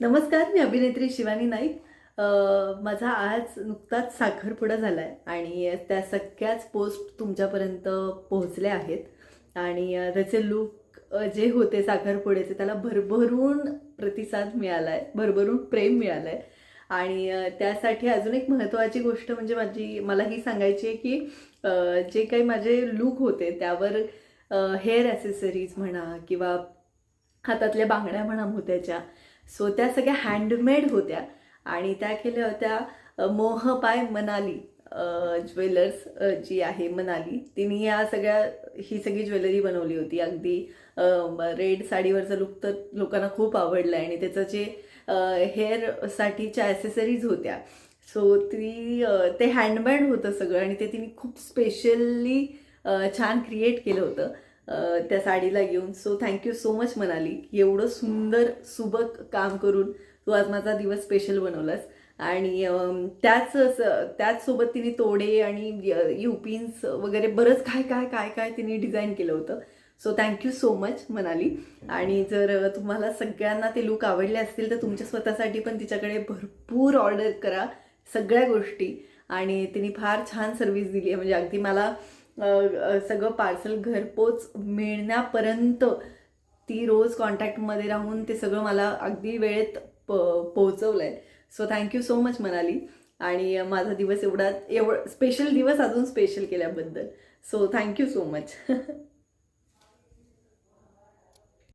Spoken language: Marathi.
नमस्कार मी अभिनेत्री शिवानी नाईक. माझा आज नुकताच साखरपुडा झाला आहे आणि त्या सगळ्याच पोस्ट तुमच्यापर्यंत पोहोचल्या आहेत. आणि त्याचे लूक जे होते साखरपुड्याचे त्याला भरभरून प्रतिसाद मिळाला आहे भरभरून प्रेम मिळालं आहे आणि त्यासाठी अजून एक महत्त्वाची गोष्ट म्हणजे माझी मला ही सांगायची आहे की जे काही माझे लूक होते त्यावर हेअर ॲसेसरीज म्हणा किंवा हातातल्या बांगड्या म्हणा मोत्याच्या सो त्या सगळ्या हँडमेड होत्या. आणि त्या केल्या होत्या मोहपाय मनाली ज्वेलर्स जी आहे मनाली. तिने या सगळ्या ही सगळी ज्वेलरी बनवली होती. अगदी रेड साडीवरचा लुक तर लोकांना खूप आवडला आहे आणि त्याचं जे हेअरसाठीच्या ॲसेसरीज होत्या. सो ती ते हँडमेड होतं सगळं. आणि ते तिने खूप स्पेशली छान क्रिएट केलं होतं. त्या साडीला घेऊन. So thank you so much Manali. एवढं सुंदर सुबक काम करून तू आज माझा दिवस स्पेशल बनवलास. आणि त्याच त्याचसोबत तिने तोडे आणि युपिन्स वगैरे बरंच काय काय काय काय तिने डिझाईन केलं होतं. So thank you so much Manali. आणि जर तुम्हाला सगळ्यांना ते लुक आवडले असतील तर तुमच्या स्वतःसाठी पण तिच्याकडे भरपूर ऑर्डर करा. सगळ्या गोष्टी. आणि तिने फार छान सर्व्हिस दिली आहे. म्हणजे अगदी मला सगळं पार्सल घरपोच मिळण्यापर्यंत ती रोज कॉन्टॅक्टमध्ये राहून ते सगळं मला अगदी वेळेत प पोहोचवलं आहे so thank you so much Manali. आणि माझा दिवस एवढा एवढं स्पेशल दिवस अजून स्पेशल केल्याबद्दल. So thank you so much